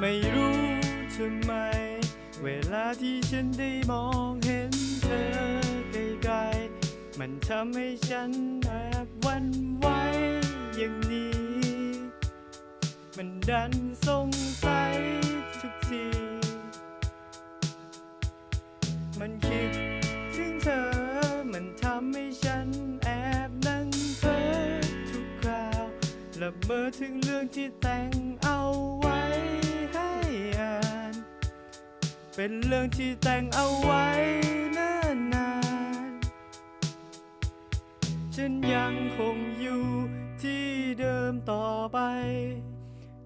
ไม่รู้ทำไม เวลาที่ฉันได้มองเห็นเธอไกลๆมันทำให้ฉันแอบวันไหวอย่างนี้ มันดันสงสัยทุกที มันคิดถึงเธอ มันทำให้ฉันแอบนั่งเพ้อทุกคราว และเมื่อถึงเรื่องที่แต่งเอา เป็นเรื่องที่แต่งเอาไว้นิ่นนานฉันยังคงอยู่ที่เดิมต่อไป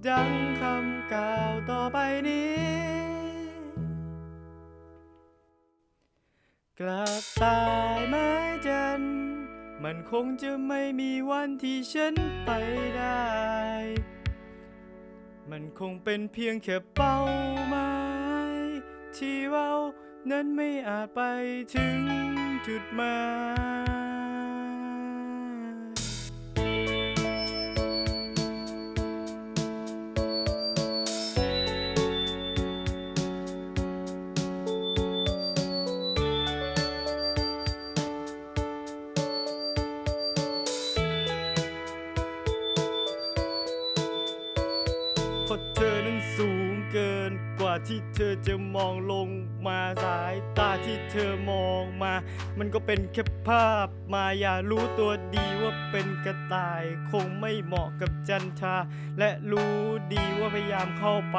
ดังคำกล่าวต่อไปนี้กระต่ายไม้จัน มันคงจะไม่มีวันที่ฉันไปได้ มันคงเป็นเพียงแค่เป้า ที่เรานั้นไม่อาจไปถึงจุดหมาย เพราะเธอนั้นสูงเกินกว่าที่เธอจะมองลงมาสายตาที่เธอมองมา มันก็เป็นแค่ภาพมาอย่ารู้ตัวดีว่าเป็นกระต่ายคงไม่เหมาะกับจันทราและรู้ดีว่าพยายามเข้าไป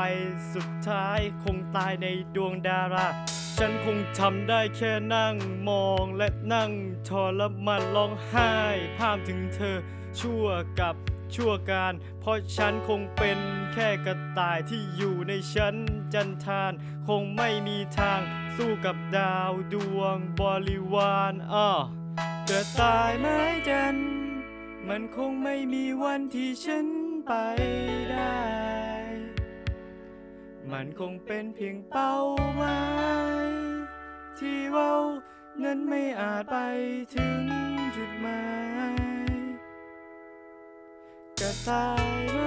สุดท้ายคงตายในดวงดาราฉันคงทำได้แค่นั่งมองและนั่งทรมานร้องไห้ภาพถึงเธอ ชั่วกับชั่วการ เพราะฉันคงเป็นแค่กระต่ายที่อยู่ในชั้นจันทาน คงไม่มีทางสู้กับดาวดวงบริวารอ้อกระต่ายไม้จัน มันคงไม่มีวันที่ฉันไปได้ มันคงเป็นเพียงเป้าหมายที่เรานั้นไม่อาจไปถึงจุดหมาย Goodbye.